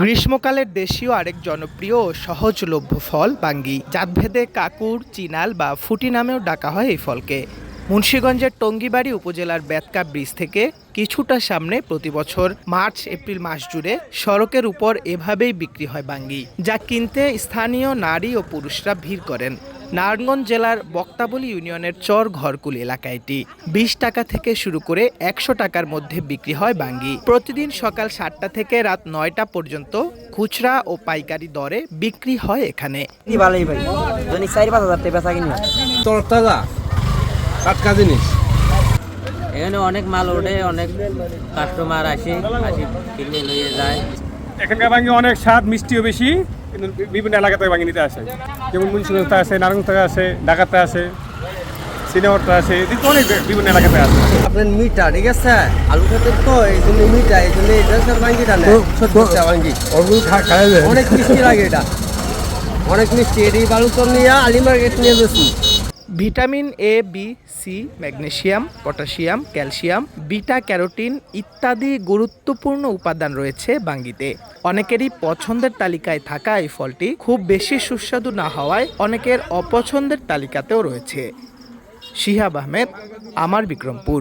গ্রীষ্মকালের দেশীয় আরেক জনপ্রিয় ও সহজলভ্য ফল বাঙ্গি। জাতভেদে কাকুর, চিনাল বা ফুটি নামেও ডাকা হয় এই ফলকে। মুন্সীগঞ্জের টঙ্গিবাড়ি উপজেলার বেতকা ব্রিজ থেকে কিছুটা সামনে প্রতি বছর মার্চ, এপ্রিল মাস জুড়ে সড়কের উপর এভাবেই বিক্রি হয় বাঙ্গি, যা কিনতে স্থানীয় নারী ও পুরুষরা ভিড় করেন। নারায়ণগঞ্জ জেলার বক্তাবলী ইউনিয়নের চর ঘরকুল এলাকা এটি বিশ টাকা থেকে শুরু করে একশো টাকার মধ্যে বিক্রি হয় বাঙ্গি। প্রতিদিন সকাল সাতটা থেকে রাত নয়টা পর্যন্ত খুচরা ও পাইকারি দরে বিক্রি হয় এখানে। কি ভালোই ভাই। চারি পাঁচ হাজার টাকা বেচা কিনি। তাজা টাটকা জিনিস। এখানে অনেক মাল ওঠে অনেক কাস্টমার আসে আসি কিনে লইয়ে যায়। এখানকার বাঙ্গি অনেক স্বাদ মিষ্টিও বেশি। বিভিন্ন এলাকা থেকে আছে নিতে আসে। যেমন মুন্সিগঞ্জ আছে নারায়ণ থেকে আছে ঢাকাতে আছে সিনেমাটা আছে এদিকে অনেক বিভিন্ন এলাকাতে আছে আপনার মিঠা ঠিক আছে? আলু খেতে তো এই জন্য মিঠা এই জন্য এটা স্যার ভাঙ্গি। অনেক মিষ্টি লাগে এটা। অনেক মিষ্টি এটি বালুচর নিয়ে আলি মার্কেট নিয়ে বেশি vitamin A B C magnesium, potassium, calcium, beta carotene ইত্যাদি গুরুত্বপূর্ণ উপাদান রয়েছে বাঙ্গিতে। অনেকেরই পছন্দের তালিকায় থাকা এই ফলটি খুব বেশি সুস্বাদু না হওয়ায় অনেকের অপছন্দের তালিকাতেও রয়েছে। শিহাব আহমেদ, আমার বিক্রমপুর।